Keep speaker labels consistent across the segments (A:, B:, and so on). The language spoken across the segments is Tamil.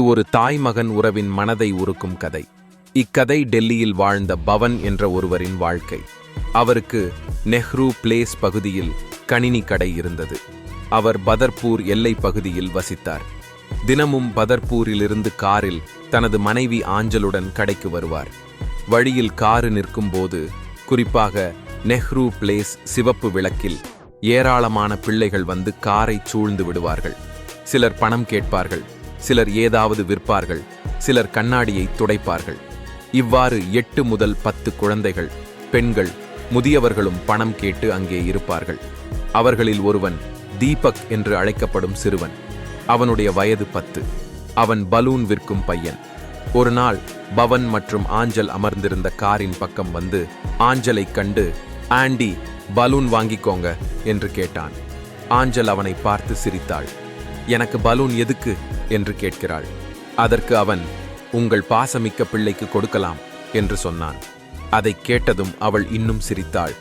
A: இது ஒரு தாய் மகன் உறவின் மனதை உருக்கும் கதை. இக்கதை டெல்லியில் வாழ்ந்த பவன் என்ற ஒருவரின் வாழ்க்கை. அவருக்கு நெஹ்ரு பிளேஸ் பகுதியில் கணினி கடை இருந்தது. அவர் பதர்பூர் எல்லை பகுதியில் வசித்தார். தினமும் பதர்பூரிலிருந்து காரில் தனது மனைவி ஆஞ்சலுடன் கடைக்கு வருவார். வழியில் காரு நிற்கும்போது குறிப்பாக நெஹ்ரு பிளேஸ் சிவப்பு விளக்கில் ஏராளமான பிள்ளைகள் வந்து காரை சூழ்ந்து விடுவார்கள். சிலர் பணம் கேட்பார்கள். சிலர் ஏதாவது விற்பார்கள் சிலர் கண்ணாடியை துடைப்பார்கள். இவ்வாறு எட்டு முதல் பத்து குழந்தைகள் பெண்கள் முதியவர்களும் பணம் கேட்டு அங்கே இருப்பார்கள். அவர்களில் ஒருவன் தீபக் என்று அழைக்கப்படும் சிறுவன். அவனுடைய வயது பத்து. அவன் பலூன் விற்கும் பையன். ஒரு நாள் பவன் மற்றும் ஆஞ்சல் அமர்ந்திருந்த காரின் பக்கம் வந்து ஆஞ்சலைக் கண்டு ஆண்டி பலூன் வாங்கிக்கோங்க என்று கேட்டான். ஆஞ்சல் அவனை பார்த்து சிரித்தாள். எனக்கு பலூன் எதுக்கு? என்று கேட்கிறாள். அதற்கு அவன் உங்கள் பாசமிக்க பிள்ளைக்கு கொடுக்கலாம் என்று சொன்னான். அதைக் கேட்டதும் அவள் இன்னும் சிரித்தாள்.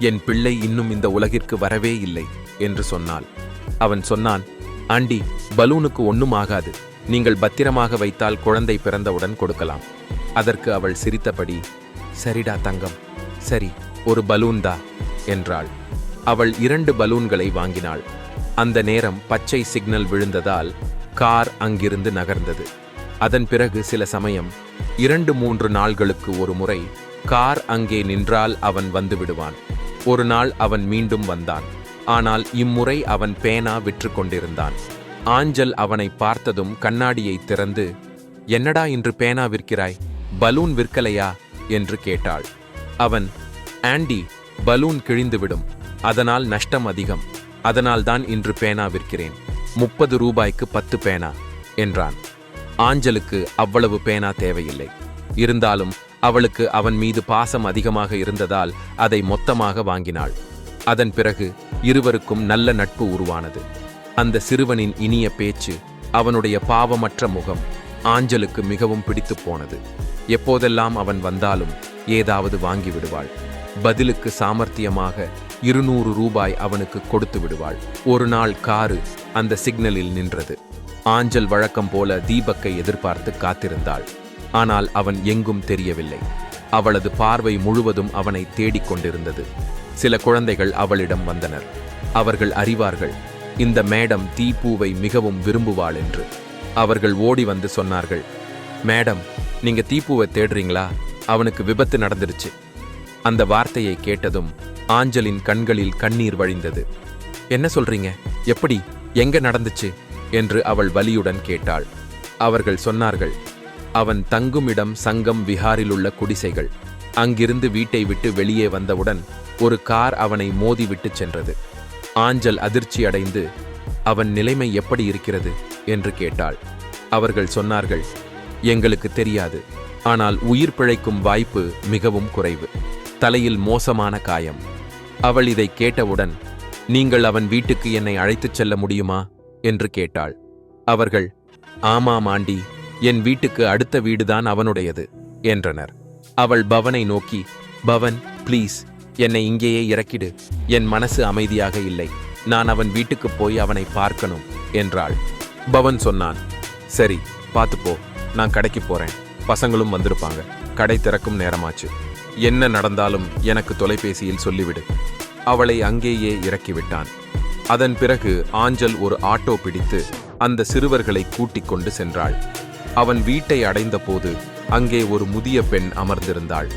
A: என் பிள்ளை இன்னும் இந்த உலகிற்கு வரவே இல்லை என்று சொன்னாள். அவன் சொன்னான் ஆண்டி பலூனுக்கு ஒண்ணும் ஆகாது. நீங்கள் பத்திரமாக வைத்தால் குழந்தை பிறந்தவுடன் கொடுக்கலாம். அதற்கு அவள் சிரித்தபடி சரிடா தங்கம் சரி ஒரு பலூன்தா என்றாள். அவள் இரண்டு பலூன்களை வாங்கினாள். அந்த நேரம் பச்சை சிக்னல் விழுந்ததால் கார் அங்கிருந்து நகர்ந்தது. அதன் பிறகு சில சமயம் இரண்டு மூன்று நாள்களுக்கு ஒரு முறை கார் அங்கே நின்றால் அவன் வந்து விடுவான். ஒரு நாள் அவன் மீண்டும் வந்தான். ஆனால் இம்முறை அவன் பேனா விற்று கொண்டிருந்தான். ஆஞ்சல் அவனை பார்த்ததும் கண்ணாடியை திறந்து என்னடா இன்று பேனா விற்கிறாய்? பலூன் விற்கலையா? என்று கேட்டாள். அவன் ஆண்டி பலூன் கிழிந்துவிடும். அதனால் நஷ்டம் அதிகம். அதனால்தான் இன்று பேனா விற்கிறேன். முப்பது ரூபாய்க்கு பத்து பேனா என்றான். ஆஞ்சலுக்கு அவ்வளவு பேனா தேவையில்லை. இருந்தாலும் அவளுக்கு அவன் மீது பாசம் அதிகமாக இருந்ததால் அதை மொத்தமாக வாங்கினாள். அதன் பிறகு இருவருக்கும் நல்ல நட்பு உருவானது. அந்த சிறுவனின் இனிய பேச்சு அவனுடைய பாவமற்ற முகம் ஆஞ்சலுக்கு மிகவும் பிடித்துப் போனது. எப்போதெல்லாம் அவன் வந்தாலும் ஏதாவது வாங்கி விடுவாள். பதிலுக்கு சாமர்த்தியமாக இருநூறு ரூபாய் அவனுக்கு கொடுத்து விடுவாள். ஒரு நாள் காரு அந்த சிக்னலில் நின்றது. ஆஞ்சல் வழக்கம் போல தீபக்கை எதிர்பார்த்து காத்திருந்தாள். ஆனால் அவன் எங்கும் தெரியவில்லை. அவளது பார்வை முழுவதும் அவனை தேடிக் கொண்டிருந்தது. சில குழந்தைகள் அவளிடம் வந்தனர். அவர்கள் அறிவார்கள் இந்த மேடம் தீபூவை மிகவும் விரும்புவாள் என்று. அவர்கள் ஓடி வந்து சொன்னார்கள் மேடம் நீங்க தீபூவை தேடுறீங்களா? அவனுக்கு விபத்து நடந்துருச்சு. அந்த வார்த்தையை கேட்டதும் ஆஞ்சலின் கண்களில் கண்ணீர் வழிந்தது. என்ன சொல்றீங்க? எப்படி? எங்க நடந்துச்சு? என்று அவள் வலியுடன் கேட்டாள். அவர்கள் சொன்னார்கள் அவன் தங்குமிடம் சங்கம் விஹாரிலுள்ள குடிசைகள். அங்கிருந்து வீட்டை விட்டு வெளியே வந்தவுடன் ஒரு கார் அவனை மோதி விட்டு சென்றது. ஆஞ்சல் அதிர்ச்சி அடைந்து அவன் நிலைமை எப்படி இருக்கிறது? என்று கேட்டாள். அவர்கள் சொன்னார்கள் எங்களுக்கு தெரியாது. ஆனால் உயிர் பிழைக்கும் வாய்ப்பு மிகவும் குறைவு. தலையில் மோசமான காயம். அவள் இதை கேட்டவுடன் நீங்கள் அவன் வீட்டுக்கு என்னை அழைத்துச் செல்ல முடியுமா? என்று கேட்டாள். அவர்கள் ஆமாம் ஆண்டி என் வீட்டுக்கு அடுத்த வீடுதான் அவனுடையது என்றனர். அவள் பவனை நோக்கி பவன் ப்ளீஸ் என்னை இங்கேயே இறக்கிடு. என் மனசு அமைதியாக இல்லை. நான் அவன் வீட்டுக்கு போய் அவனை பார்க்கணும் என்றாள். பவன் சொன்னான் சரி பார்த்துப்போ நான் கடைக்கு போறேன். பசங்களும் வந்திருப்பாங்க. கடை திறக்கும் நேரமாச்சு. என்ன நடந்தாலும் எனக்கு தொலைபேசியில் சொல்லிவிடு. அவளை அங்கேயே இறக்கிவிட்டான். அதன் பிறகு ஆஞ்சல் ஒரு ஆட்டோ பிடித்து அந்த சிறுவர்களை கூட்டிக் கொண்டு சென்றாள். அவன் வீட்டை அடைந்தபோது அங்கே ஒரு முதிய பெண் அமர்ந்திருந்தாள்.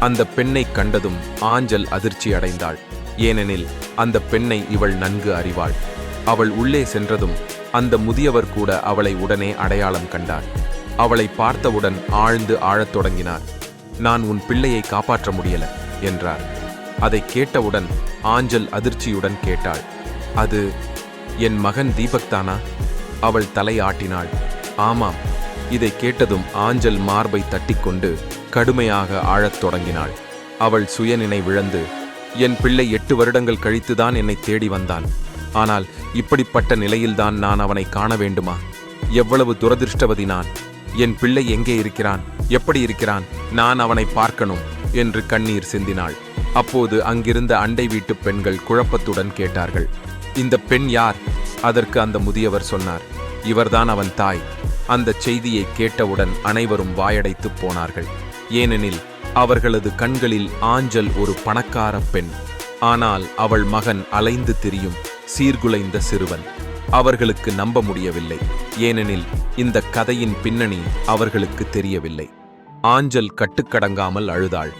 A: அந்த பெண்ணை கண்டதும் ஆஞ்சல் அதிர்ச்சி அடைந்தாள். ஏனெனில் அந்த பெண்ணை இவள் நன்கு அறிவாள். அவள் உள்ளே சென்றதும் அந்த முதியவர் கூட அவளை உடனே அடையாளம் கண்டார். அவளை பார்த்தவுடன் ஆழ்ந்து ஆழத் தொடங்கினார். நான் உன் பிள்ளையை காப்பாற்ற முடியல என்றார். அதை கேட்டவுடன் ஆஞ்சல் அதிர்ச்சியுடன் கேட்டாள். அது என் மகன் தீபக் தானா? அவள் தலை ஆட்டினாள் ஆமாம். இதை கேட்டதும் ஆஞ்சல் மார்பை தட்டிக்கொண்டு கடுமையாக ஆழத் தொடங்கினாள். அவள் சுயநினைவிழந்து என் பிள்ளை எட்டு வருடங்கள் கழித்துதான் என்னை தேடி வந்தான். ஆனால் இப்படிப்பட்ட நிலையில்தான் நான் அவனை காண வேண்டுமா? எவ்வளவு துரதிருஷ்டவதி நான். என் பிள்ளை எங்கே இருக்கிறான்? எப்படி இருக்கிறான்? நான் அவனை பார்க்கணும் என்று கண்ணீர் சிந்தினாள். அப்போது அங்கிருந்த அண்டை வீட்டு பெண்கள் குழப்பத்துடன் கேட்டார்கள். இந்த பெண் யார்? அதற்கு அந்த முதியவர் சொன்னார். இவர்தான் அவன் தாய். அந்த செய்தியை கேட்டவுடன் அனைவரும் வாயடைத்துப் போனார்கள். ஏனெனில் அவர்களது கண்களில் ஆஞ்சல் ஒரு பணக்கார பெண். ஆனால் அவள் மகன் அலைந்து திரியும் சீர்குலைந்த சிறுவன். அவர்களுக்கு நம்ப முடியவில்லை. ஏனெனில் இந்த கதையின் பின்னணி அவர்களுக்கு தெரியவில்லை. ஆஞ்சல் கட்டுக்கடங்காமல் அழுதாள்.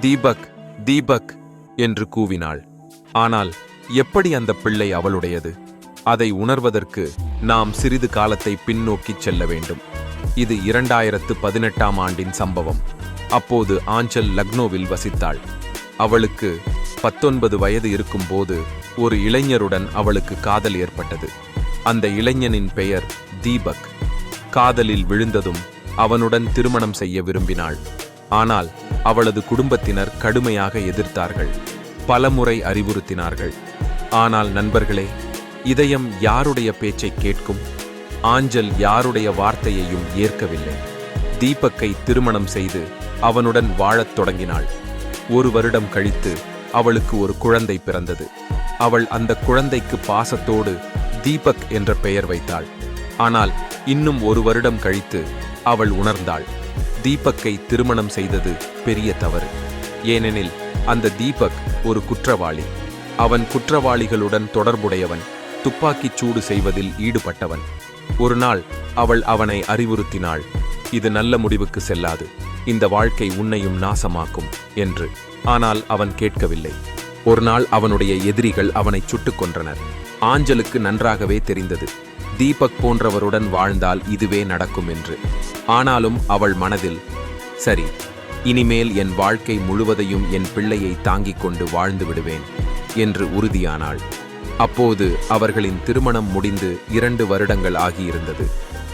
A: தீபக் தீபக் என்று கூவினாள். ஆனால் எப்படி அந்த பிள்ளை அவளுடையது? அதை உணர்வதற்கு நாம் சிறிது காலத்தை பின்னோக்கிச் செல்ல வேண்டும். இது இரண்டாயிரத்து பதினெட்டாம் ஆண்டின் சம்பவம். அப்போது ஆஞ்சல் லக்னோவில் வசித்தாள். அவளுக்கு பத்தொன்பது வயது இருக்கும்போது ஒரு இளைஞருடன் அவளுக்கு காதல் ஏற்பட்டது. அந்த இளைஞனின் பெயர் தீபக். காதலில் விழுந்ததும் அவனுடன் திருமணம் செய்ய விரும்பினாள். ஆனால் அவளது குடும்பத்தினர் கடுமையாக எதிர்த்தார்கள். பலமுறை அறிவுறுத்தினார்கள். ஆனால் நண்பர்களே இதயம் யாருடைய பேச்சை கேட்கும்? ஆஞ்சல் யாருடைய வார்த்தையையும் ஏற்கவில்லை. தீபக்கை திருமணம் செய்து அவனுடன் வாழத் தொடங்கினாள். ஒரு வருடம் கழித்து அவளுக்கு ஒரு குழந்தை பிறந்தது. அவள் அந்த குழந்தைக்கு பாசத்தோடு தீபக் என்ற பெயர் வைத்தாள். ஆனால் இன்னும் ஒரு வருடம் கழித்து அவள் உணர்ந்தாள். தீபக்கை திருமணம் செய்தது பெரிய தவறு. ஏனெனில் அந்த தீபக் ஒரு குற்றவாளி. அவன் குற்றவாளிகளுடன் தொடர்புடையவன் துப்பாக்கிச் சூடு செய்வதில் ஈடுபட்டவன். ஒரு நாள் அவள் அவனை அறிவுறுத்தினாள். இது நல்ல முடிவுக்கு செல்லாது. இந்த வாழ்க்கை உன்னையும் நாசமாக்கும் என்று. ஆனால் அவன் கேட்கவில்லை. ஒரு நாள் அவனுடைய எதிரிகள் அவனை சுட்டுக் கொன்றனர். ஆஞ்சலுக்கு நன்றாகவே தெரிந்தது. தீபக் போன்றவருடன் வாழ்ந்தால் இதுவே நடக்கும் என்று. ஆனாலும் அவள் மனதில் சரி இனிமேல் என் வாழ்க்கை முழுவதையும் என் பிள்ளையை தாங்கிக் கொண்டு வாழ்ந்து விடுவேன் என்று உறுதியானாள். அப்போது அவர்களின் திருமணம் முடிந்து இரண்டு வருடங்கள் ஆகியிருந்தது.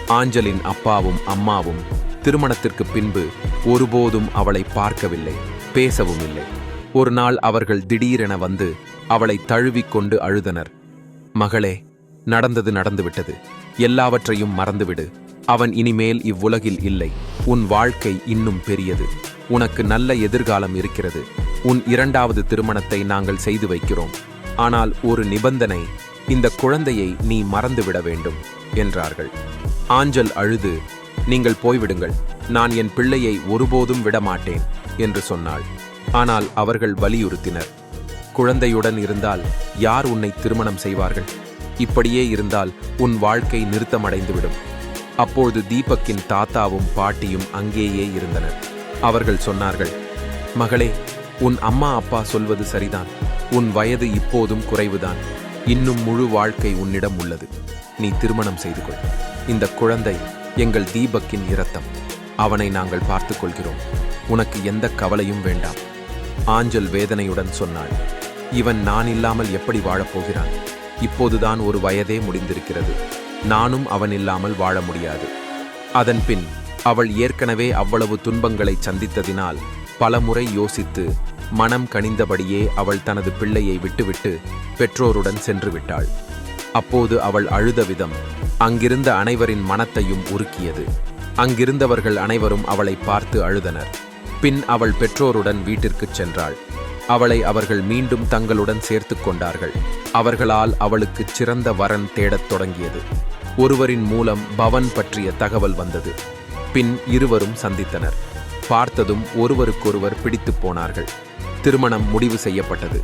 A: ஆஞ்சலின் அப்பாவும் அம்மாவும் திருமணத்திற்கு பின்பு ஒருபோதும் அவளை பார்க்கவில்லை. பேசவும் இல்லை ஒரு நாள் அவர்கள் திடீரென வந்து அவளை தழுவிக்கொண்டு அழுதனர். மகளே நடந்தது நடந்துவிட்டது. எல்லாவற்றையும் மறந்துவிடு. அவன் இனிமேல் இவ்வுலகில் இல்லை. உன் வாழ்க்கை இன்னும் பெரியது. உனக்கு நல்ல எதிர்காலம் இருக்கிறது. உன் இரண்டாவது திருமணத்தை நாங்கள் செய்து வைக்கிறோம். ஆனால் ஒரு நிபந்தனை இந்த குழந்தையை நீ மறந்துவிட வேண்டும் என்றார்கள். ஆஞ்சல் அழுது நீங்கள் போய்விடுங்கள். நான் என் பிள்ளையை ஒருபோதும் விடமாட்டேன். என்று சொன்னாள். ஆனால் அவர்கள் வலியுறுத்தினர். குழந்தையுடன் இருந்தால் யார் உன்னை திருமணம் செய்வார்கள்? இப்படியே இருந்தால் உன் வாழ்க்கை நிறுத்தமடைந்துவிடும். அப்போது தீபக்கின் தாத்தாவும் பாட்டியும் அங்கேயே இருந்தனர். அவர்கள் சொன்னார்கள் மகளே உன் அம்மா அப்பா சொல்வது சரிதான். உன் வயது இப்போதும் குறைவுதான். இன்னும் முழு வாழ்க்கை உன்னிடம் உள்ளது. நீ திருமணம் செய்து கொள். இந்த குழந்தை எங்கள் தீபக்கின் இரத்தம். அவனை நாங்கள் பார்த்து கொள்கிறோம் உனக்கு எந்த கவலையும் வேண்டாம். ஆஞ்சல் வேதனையுடன் சொன்னாள் இவன் நான் இல்லாமல் எப்படி வாழப்போகிறான் இப்போதுதான் ஒரு வயதே முடிந்திருக்கிறது. நானும் அவன் இல்லாமல் வாழ முடியாது. அதன்பின் அவள் ஏற்கனவே அவ்வளவு துன்பங்களை சந்தித்ததினால் பலமுறை யோசித்து மனம் கனிந்தபடியே அவள் தனது பிள்ளையை விட்டுவிட்டு பெற்றோருடன் சென்று விட்டாள். அப்போது அவள் அழுத விதம் அங்கிருந்த அனைவரின் மனத்தையும் உருக்கியது. அங்கிருந்தவர்கள் அனைவரும் அவளை பார்த்து அழுதனர். பின் அவள் பெற்றோருடன் வீட்டிற்குச் சென்றாள். அவளை அவர்கள் மீண்டும் தங்களுடன் சேர்த்துக் கொண்டார்கள். அவர்களால் அவளுக்கு சிறந்த வரன் தேடத் தொடங்கியது. ஒருவரின் மூலம் பவன் பற்றிய தகவல் வந்தது. பின் இருவரும் சந்தித்தனர். பார்த்ததும் ஒருவருக்கொருவர் பிடித்துப் போனார்கள். திருமணம் முடிவு செய்யப்பட்டது.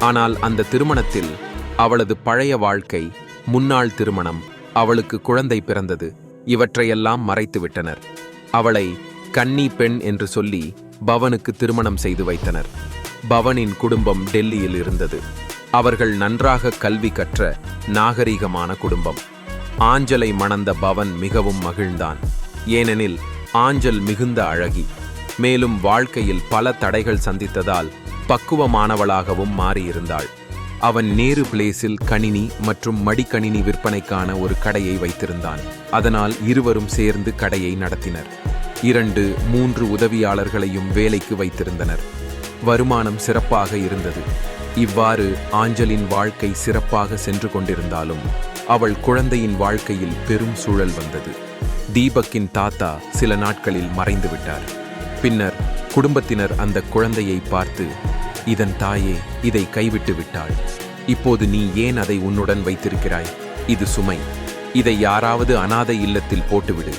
A: ஆனால் அந்த திருமணத்தில் அவளது பழைய வாழ்க்கை முன்னாள் திருமணம் அவளுக்கு குழந்தை பிறந்தது. இவற்றையெல்லாம் மறைத்துவிட்டனர். அவளை கன்னி பெண் என்று சொல்லி பவனுக்கு திருமணம் செய்து வைத்தனர். பவனின் குடும்பம் டெல்லியில் இருந்தது. அவர்கள் நன்றாக கல்வி கற்ற நாகரிகமான குடும்பம். ஆஞ்சலை மணந்த பவன் மிகவும் மகிழ்ந்தான். ஏனெனில் ஆஞ்சல் மிகுந்த அழகி. மேலும் வாழ்க்கையில் பல தடைகள் சந்தித்ததால் பக்குவமானவளாகவும் மாறியிருந்தாள். அவன் நேரு பிளேஸில் கணினி மற்றும் மடிக்கணினி விற்பனைக்கான ஒரு கடையை வைத்திருந்தான். அதனால் இருவரும் சேர்ந்து கடையை நடத்தினர். இரண்டு மூன்று உதவியாளர்களையும் வேலைக்கு வைத்திருந்தனர். வருமானம் சிறப்பாக இருந்தது. இவ்வாறு ஆஞ்சலின் வாழ்க்கை சிறப்பாக சென்று கொண்டிருந்தாலும் அவள் குழந்தையின் வாழ்க்கையில் பெரும் சூழல் வந்தது. தீபக்கின் தாத்தா சில நாட்களில் மறைந்து விட்டார் பின்னர் குடும்பத்தினர் அந்த குழந்தையை பார்த்து இதன் தாயே இதை கைவிட்டு விட்டாள். இப்போது நீ ஏன் அதை உன்னுடன் வைத்திருக்கிறாய்? இது சுமை. இதை யாராவது அனாதை இல்லத்தில் போட்டுவிடு.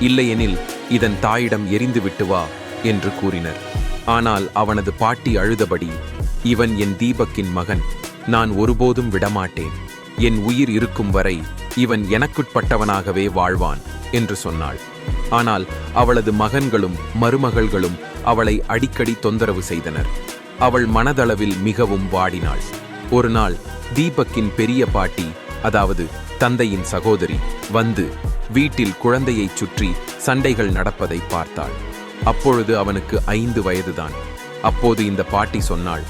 A: இல்லையெனில் இதன் தாயிடம் எரிந்து விட்டு வா என்று கூறினர். ஆனால் அவனது பாட்டி அழுதபடி இவன் என் தீபக்கின் மகன். நான் ஒருபோதும் விடமாட்டேன். என் உயிர் இருக்கும் வரை இவன் எனக்குட்பட்டவனாகவே வாழ்வான் என்று சொன்னாள். ஆனால் அவளது மகன்களும் மருமகள்களும் அவளை அடிக்கடி தொந்தரவு செய்தனர். அவள் மனதளவில் மிகவும் வாடினாள். ஒரு நாள் தீபக்கின் பெரிய பாட்டி அதாவது தந்தையின் சகோதரி வந்து வீட்டில் குழந்தையைச் சுற்றி சண்டைகள் நடப்பதை பார்த்தாள். அப்பொழுது அவனுக்கு ஐந்து வயதுதான். அப்போது இந்த பாட்டி சொன்னாள்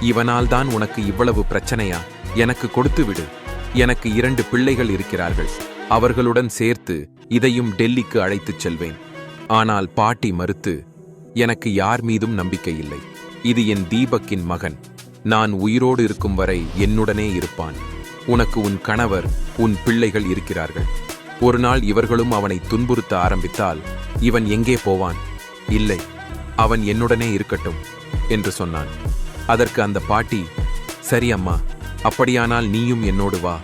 A: இவனால் தான் உனக்கு இவ்வளவு பிரச்சனையா? எனக்கு கொடுத்து விடு. எனக்கு இரண்டு பிள்ளைகள் இருக்கிறார்கள். அவர்களுடன் சேர்த்து இதையும் டெல்லிக்கு அழைத்துச் செல்வேன். ஆனால் பாட்டி மறுத்து எனக்கு யார் மீதும் நம்பிக்கை இல்லை. இது என் தீபக்கின் மகன். நான் உயிரோடு இருக்கும் வரை என்னுடனே இருப்பான். உனக்கு உன் கணவர் உன் பிள்ளைகள் இருக்கிறார்கள். ஒரு நாள் இவர்களும் அவனை துன்புறுத்த ஆரம்பித்தால் இவன் எங்கே போவான்? இல்லை அவன் என்னுடனே இருக்கட்டும் என்று சொன்னான். அதற்கு அந்த பாட்டி சரி அம்மா அப்படியானால் நீயும் என்னோடு வா.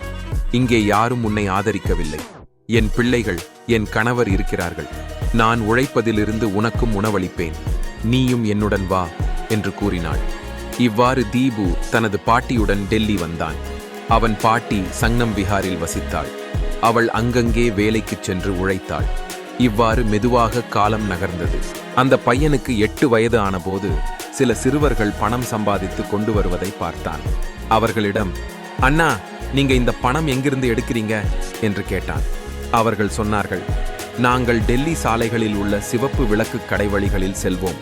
A: இங்கே யாரும் உன்னை ஆதரிக்கவில்லை. என் பிள்ளைகள் என் கணவர் இருக்கிறார்கள். நான் உழைப்பதிலிருந்து உனக்கும் உணவளிப்பேன். நீயும் என்னுடன் வா என்று கூறினாள். இவ்வாறு தீபு தனது பாட்டியுடன் டெல்லி வந்தான். அவன் பாட்டி சங்னம் விஹாரில் வசித்தாள். அவள் அங்கங்கே வேலைக்குச் சென்று உழைத்தாள். இவ்வாறு மெதுவாக காலம் நகர்ந்தது. அந்த பையனுக்கு எட்டு வயது ஆனபோது சில சிறுவர்கள் பணம் சம்பாதித்து கொண்டு வருவதை பார்த்தான். அவர்களிடம் அண்ணா நீங்க இந்த பணம் எங்கிருந்து எடுக்கிறீங்க? என்று கேட்டான். அவர்கள் சொன்னார்கள் நாங்கள் டெல்லி சாலைகளில் உள்ள சிவப்பு விளக்கு கடைவழிகளில் செல்வோம்.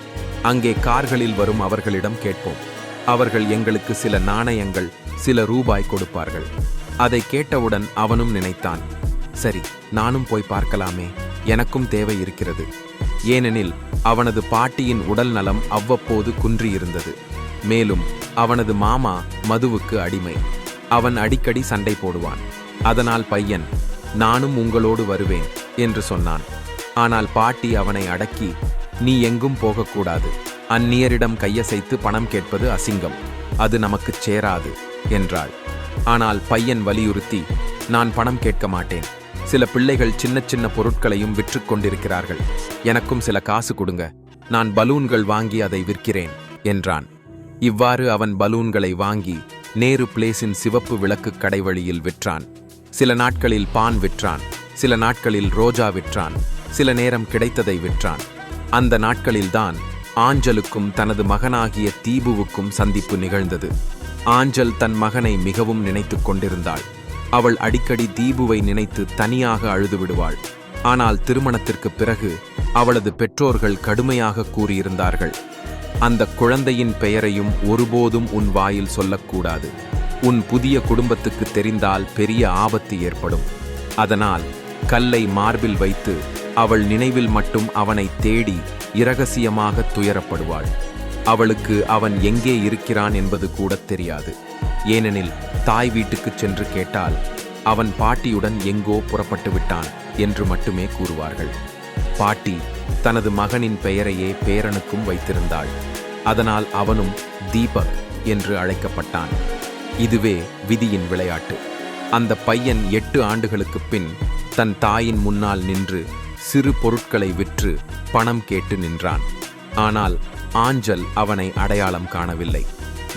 A: அங்கே கார்களில் வரும் அவர்களிடம் கேட்போம். அவர்கள் எங்களுக்கு சில நாணயங்கள் சில ரூபாய் கொடுப்பார்கள். அதை கேட்டவுடன் அவனும் நினைத்தான் சரி நானும் போய் பார்க்கலாமே. எனக்கும் தேவை இருக்கிறது. ஏனெனில் அவனது பாட்டியின் உடல் நலம் அவ்வப்போது குன்றியிருந்தது. மேலும் அவனது மாமா மதுவுக்கு அடிமை. அவன் அடிக்கடி சண்டை போடுவான். அதனால் பையன் நானும் உங்களோடு வருவேன் என்று சொன்னான். ஆனால் பாட்டி அவனை அடக்கி நீ எங்கும் போகக்கூடாது. அந்நியரிடம் கையசைத்து பணம் கேட்பது அசிங்கம். அது நமக்குச் சேராது என்றாள். ஆனால் பையன் வலியுறுத்தி நான் பணம் கேட்க மாட்டேன். சில பிள்ளைகள் சின்ன சின்ன பொருட்களையும் விற்றுக் கொண்டிருக்கிறார்கள். எனக்கும் சில காசு கொடுங்க. நான் பலூன்கள் வாங்கி அதை விற்கிறேன் என்றான். இவ்வாறு அவன் பலூன்களை வாங்கி நேரு பிளேஸின் சிவப்பு விளக்கு கடைவழியில் விற்றான். சில நாட்களில் பான் விற்றான். சில நாட்களில் ரோஜா விற்றான். சில நேரம் கிடைத்ததை விற்றான். அந்த நாட்களில்தான் ஆஞ்சலுக்கும் தனது மகனாகிய தீபுவுக்கும் சந்திப்பு நிகழ்ந்தது. ஆஞ்சல் தன் மகனை மிகவும் நினைத்துக் கொண்டிருந்தாள். அவள் அடிக்கடி தீபுவை நினைத்து தனியாக அழுது விடுவாள். ஆனால் திருமணத்திற்கு பிறகு அவளது பெற்றோர்கள் கடுமையாக கூறியிருந்தார்கள். அந்த குழந்தையின் பெயரையும் ஒருபோதும் உன் வாயில் சொல்லக்கூடாது. உன் புதிய குடும்பத்துக்கு தெரிந்தால் பெரிய ஆபத்து ஏற்படும். அதனால் கல்லை மார்பில் வைத்து அவள் நினைவில் மட்டும் அவனை தேடி இரகசியமாக துயரப்படுவாள். அவளுக்கு அவன் எங்கே இருக்கிறான் என்பது கூட தெரியாது. ஏனெனில் தாய் வீட்டுக்குச் சென்று கேட்டால் அவன் பாட்டியுடன் எங்கோ புறப்பட்டு விட்டான் என்று மட்டுமே கூறுவார்கள். பாட்டி தனது மகனின் பெயரையே பேரனுக்கும் வைத்திருந்தாள். அதனால் அவனும் தீபக் என்று அழைக்கப்பட்டான். இதுவே விதியின் விளையாட்டு. அந்த பையன் எட்டு ஆண்டுகளுக்குப் பின் தன் தாயின் முன்னால் நின்று சிறு பொருட்களை விற்று பணம் கேட்டு நின்றான். ஆனால் ஆஞ்சல் அவனை அடையாளம் காணவில்லை.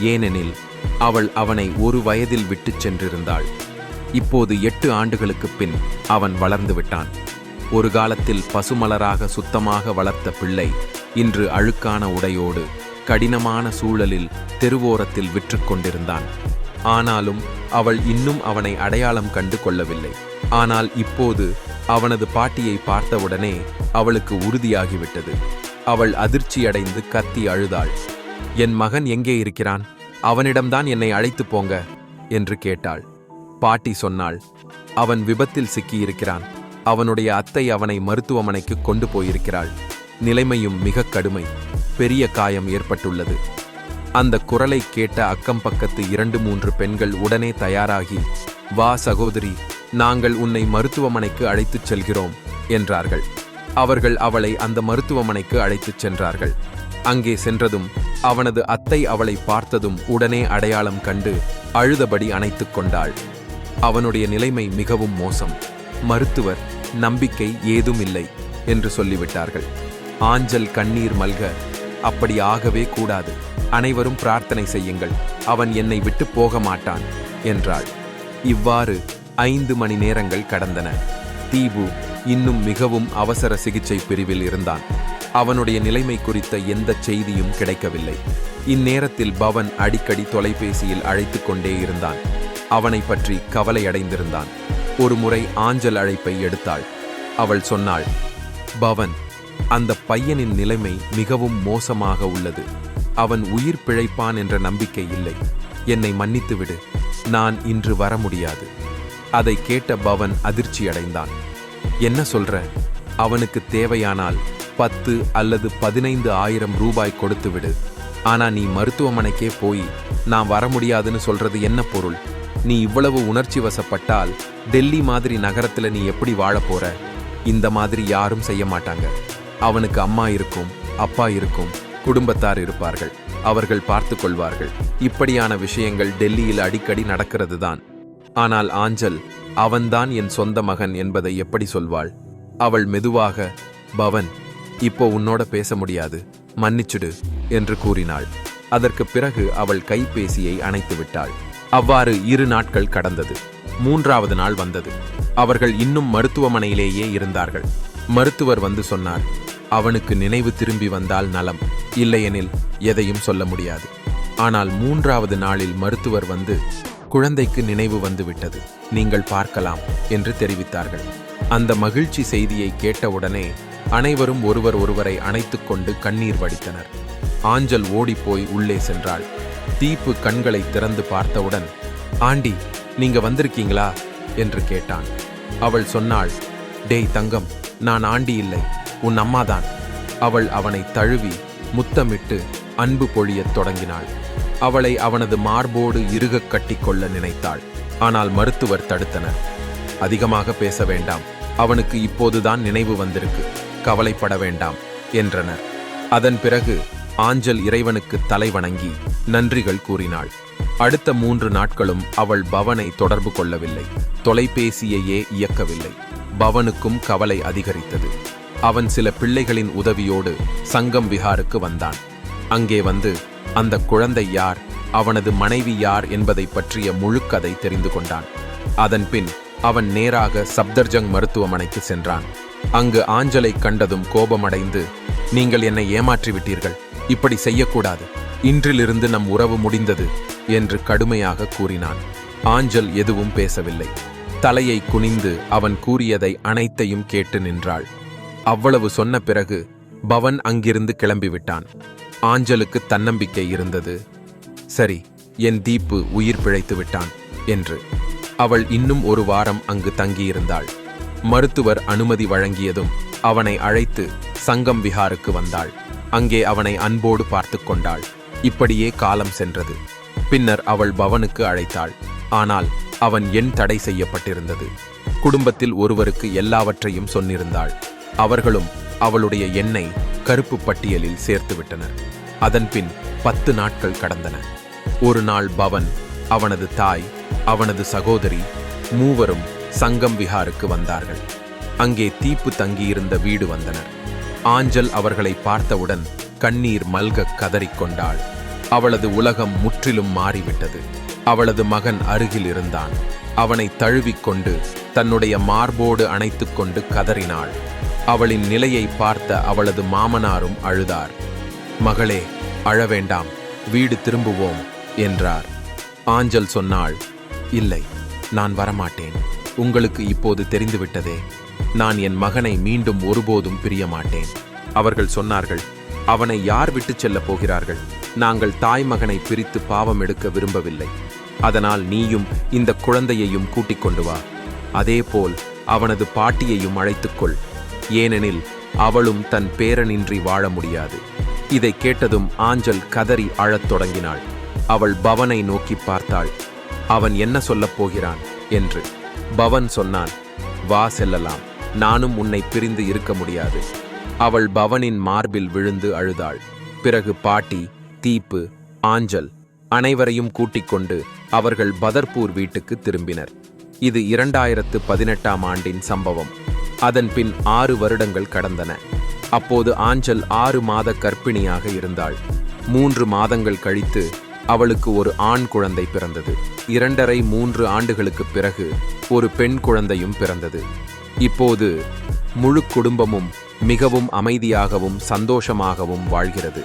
A: ஏனெனில் அவள் அவனை ஒரு வயதில் விட்டுச் சென்றிருந்தாள். இப்போது எட்டு ஆண்டுகளுக்குப் பின் அவன் வளர்ந்து விட்டான். ஒரு காலத்தில் பசுமலராக சுத்தமாக வளர்த்த பிள்ளை இன்று அழுக்கான உடையோடு கடினமான சூழலில் தெருவோரத்தில் விற்று கொண்டிருந்தான். ஆனாலும் அவள் இன்னும் அவனை அடையாளம் கண்டு கொள்ளவில்லை. ஆனால் இப்போது அவனது பாட்டியை பார்த்தவுடனே அவளுக்கு உறுதியாகிவிட்டது. அவள் அதிர்ச்சியடைந்து கத்தி அழுதாள். என் மகன் எங்கே இருக்கிறான்? அவனிடம்தான் என்னை அழைத்து போங்க என்று கேட்டாள். பாட்டி சொன்னாள். அவன் விபத்தில் சிக்கியிருக்கிறான். அவனுடைய அத்தை அவனை மருத்துவமனைக்கு கொண்டு போயிருக்கிறாள். நிலைமையும் மிக கடுமை. பெரிய காயம் ஏற்பட்டுள்ளது. அந்த குரலை கேட்ட அக்கம் பக்கத்து இரண்டு மூன்று பெண்கள் உடனே தயாராகி வா சகோதரி நாங்கள் உன்னை மருத்துவமனைக்கு அழைத்துச் செல்கிறோம் என்றார்கள். அவர்கள் அவளை அந்த மருத்துவமனைக்கு அழைத்துச் சென்றார்கள். அங்கே சென்றதும் அவனது அத்தை அவளை பார்த்ததும் உடனே அடையாளம் கண்டு அழுதபடி அணைத்துக் கொண்டாள். அவனுடைய நிலைமை மிகவும் மோசம். மருத்துவர் நம்பிக்கை ஏதும் இல்லை என்று சொல்லிவிட்டார்கள். ஆஞ்சல் கண்ணீர் மல்க அப்படி ஆகவே கூடாது. அனைவரும் பிரார்த்தனை செய்யுங்கள். அவன் என்னை விட்டு போக மாட்டான் என்றாள். இவ்வாறு ஐந்து மணி நேரங்கள் கடந்தன. தீபு இன்னும் மிகவும் அவசர சிகிச்சை பிரிவில் இருந்தான். அவனுடைய நிலைமை குறித்த எந்த செய்தியும் கிடைக்கவில்லை. இந்நேரத்தில் பவன் அடிக்கடி தொலைபேசியில் அழைத்து கொண்டே இருந்தான். அவனை பற்றி கவலையடைந்திருந்தான் ஒரு முறை ஆஞ்சல் அழைப்பை எடுத்தாள். அவள் சொன்னாள் பவன் அந்த பையனின் நிலைமை மிகவும் மோசமாக உள்ளது. அவன் உயிர் பிழைப்பான் என்ற நம்பிக்கை இல்லை. என்னை மன்னித்துவிடு. நான் இன்று வர முடியாது. அதை கேட்ட பவன் அதிர்ச்சியடைந்தான். என்ன சொல்ற? அவனுக்கு தேவையானால் பத்து அல்லது பதினைந்து ஆயிரம் ரூபாய் கொடுத்து விடு. ஆனா நீ மருத்துவமனைக்கே போய் நான் வர முடியாதுன்னு சொல்றது என்ன பொருள்? நீ இவ்வளவு உணர்ச்சி வசப்பட்டால் டெல்லி மாதிரி நகரத்துல நீ எப்படி வாழப்போற இந்த மாதிரி யாரும் செய்ய மாட்டாங்க. அவனுக்கு அம்மா இருக்கும் அப்பா இருக்கும் குடும்பத்தார் இருப்பார்கள். அவர்கள் பார்த்து கொள்வார்கள். இப்படியான விஷயங்கள் டெல்லியில் அடிக்கடி நடக்கிறது தான் ஆனால் ஆஞ்சல் அவன்தான் என் சொந்த மகன் என்பதை எப்படி சொல்வாள்? அவள் மெதுவாக பவன் இப்போ உன்னோட பேச முடியாது மன்னிச்சுடு என்று கூறினாள். அதற்கு பிறகு அவள் கைபேசியை அணைத்து விட்டாள். அவ்வாறு இரு நாட்கள் கடந்தது. மூன்றாவது நாள் வந்தது. அவர்கள் இன்னும் மருத்துவமனையிலேயே இருந்தார்கள். மருத்துவர் வந்து சொன்னார் அவனுக்கு நினைவு திரும்பி வந்தால் நலம் இல்லையெனில் எதையும் சொல்ல முடியாது. ஆனால் மூன்றாவது நாளில் மருத்துவர் வந்து குழந்தைக்கு நினைவு வந்துவிட்டது. நீங்கள் பார்க்கலாம் என்று தெரிவித்தார்கள். அந்த மகிழ்ச்சி செய்தியை கேட்டவுடனே அனைவரும் ஒருவர் ஒருவரை அணைத்துக் கொண்டு கண்ணீர் வடித்தனர். ஆஞ்சல் ஓடிப்போய் உள்ளே சென்றாள். தீப்பு கண்களை திறந்து பார்த்தவுடன் ஆண்டி நீங்க வந்திருக்கீங்களா? என்று கேட்டான். அவள் சொன்னாள் டேய் தங்கம் நான் ஆண்டி இல்லை உன் அம்மாதான். அவள் அவனை தழுவி முத்தமிட்டு அன்பு பொழியத் தொடங்கினாள். அவளை அவனது மார்போடு இறுகக் கட்டிக்கொள்ள நினைத்தாள். ஆனால் மருத்துவர் தடுத்தனர். அதிகமாக பேச வேண்டாம். அவனுக்கு இப்போதுதான் நினைவு வந்திருக்கு. கவலைப்பட வேண்டாம் என்றனர். அதன் பிறகு ஆஞ்சல் இறைவனுக்கு தலை வணங்கி நன்றிகள் கூறினாள். அடுத்த மூன்று நாட்களும் அவள் பவனை தொடர்பு கொள்ளவில்லை. தொலைபேசியையே இயக்கவில்லை. பவனுக்கும் கவலை அதிகரித்தது. அவன் சில பிள்ளைகளின் உதவியோடு சங்கம் விஹாருக்கு வந்தான். அங்கே வந்து அந்த குழந்தை யார் அவனது மனைவி யார் என்பதை பற்றிய முழுக்கதை தெரிந்து கொண்டான். அதன்பின் அவன் நேராக சப்தர்ஜங் மருத்துவமனைக்கு சென்றான். அங்கு ஆஞ்சலை கண்டதும் கோபமடைந்து நீங்கள் என்னை ஏமாற்றி விட்டீர்கள் இப்படி செய்யக்கூடாது இன்றிலிருந்து நம் உறவு முடிந்தது என்று கடுமையாக கூறினான். ஆஞ்சல் எதுவும் பேசவில்லை. தலையை குனிந்து அவன் கூறியதை அனைத்தையும் கேட்டு நின்றாள். அவ்வளவு சொன்ன பிறகு பவன் அங்கிருந்து கிளம்பிவிட்டான். ஆஞ்சலுக்கு தன்னம்பிக்கை இருந்தது. சரி என் தீப்பு உயிர் பிழைத்து விட்டான் என்று. அவள் இன்னும் ஒரு வாரம் அங்கு தங்கியிருந்தாள். மருத்துவர் அனுமதி வழங்கியதும் அவனை அழைத்து சங்கம் விஹாருக்கு வந்தாள். அங்கே அவனை அன்போடு பார்த்து கொண்டாள். இப்படியே காலம் சென்றது. பின்னர் அவள் பவனுக்கு அழைத்தாள். ஆனால் அவன் எண் தடை செய்யப்பட்டிருந்தது. குடும்பத்தில் ஒருவருக்கு எல்லாவற்றையும் சொன்னிருந்தாள். அவர்களும் அவளுடைய எண்ணை கருப்பு பட்டியலில் சேர்த்துவிட்டனர் அதன்பின் பத்து நாட்கள் கடந்தன. ஒரு நாள் பவன் அவனது தாய் அவனது சகோதரி மூவரும் சங்கம் விஹாருக்கு வந்தார்கள். அங்கே தீப்பு தங்கியிருந்த வீடு வந்தனர். ஆஞ்சல் அவர்களை பார்த்தவுடன் கண்ணீர் மல்க கதறிக்கொண்டாள் அவளது உலகம் முற்றிலும் மாறிவிட்டது. அவளது மகன் அருகில் இருந்தான். அவனை தழுவிக்கொண்டு தன்னுடைய மார்போடு அணைத்துக்கொண்டு கதறினாள். அவளின் நிலையை பார்த்த அவளது மாமனாரும் அழுதார். மகளே அழவேண்டாம் வீடு திரும்புவோம் என்றார். ஆஞ்சல் சொன்னாள் இல்லை நான் வரமாட்டேன். உங்களுக்கு இப்போது தெரிந்துவிட்டதே. நான் என் மகனை மீண்டும் ஒருபோதும் பிரிய மாட்டேன் அவர்கள் சொன்னார்கள் அவனை யார் விட்டுச் செல்லப் போகிறார்கள்? நாங்கள் தாய் மகனை பிரித்து பாவம் எடுக்க விரும்பவில்லை. அதனால் நீயும் இந்த குழந்தையையும் கூட்டிக் கொண்டு வா. அதேபோல் அவனது பாட்டியையும் அழைத்துக்கொள் ஏனெனில் அவளும் தன் பேரனின்றி வாழ முடியாது. இதை கேட்டதும் ஆஞ்சல் கதறி அழத் தொடங்கினாள். அவள் பவனை நோக்கி பார்த்தாள். அவன் என்ன சொல்லப் போகிறான்? என்று. பவன் சொன்னான் வா செல்லலாம். நானும் உன்னை பிரிந்து இருக்க முடியாது. அவள் பவனின் மார்பில் விழுந்து அழுதாள். பிறகு பாட்டி தீப்பு ஆஞ்சல் அனைவரையும் கூட்டிக் கொண்டு அவர்கள் பதர்பூர் வீட்டுக்கு திரும்பினர். இது இரண்டாயிரத்து பதினெட்டாம் ஆண்டின் சம்பவம். அதன் பின் ஆறு வருடங்கள் கடந்தன. அப்போது ஆஞ்சல் ஆறு மாத கர்ப்பிணியாக இருந்தாள். மூன்று மாதங்கள் கழித்து அவளுக்கு ஒரு ஆண் குழந்தை பிறந்தது. இரண்டரை மூன்று ஆண்டுகளுக்குப் பிறகு ஒரு பெண் குழந்தையும் பிறந்தது. இப்போது முழு குடும்பமும் மிகவும் அமைதியாகவும் சந்தோஷமாகவும் வாழ்கிறது.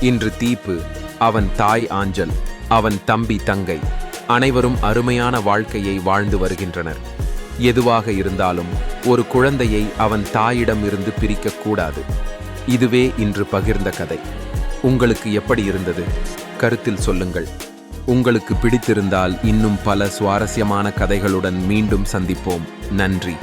A: இன்று தீப்பு அவன் தாய் ஆஞ்சல் அவன் தம்பி தங்கை அனைவரும் அருமையான வாழ்க்கையை வாழ்ந்து வருகின்றனர். எதுவாக இருந்தாலும் ஒரு குழந்தையை அவன் தாயிடம் இருந்து பிரிக்கக்கூடாது. இதுவே இன்று பகிர்ந்த கதை. உங்களுக்கு எப்படி இருந்தது? கருத்தில் சொல்லுங்கள். உங்களுக்கு பிடித்திருந்தால் இன்னும் பல சுவாரஸ்யமான கதைகளுடன் மீண்டும் சந்திப்போம். நன்றி.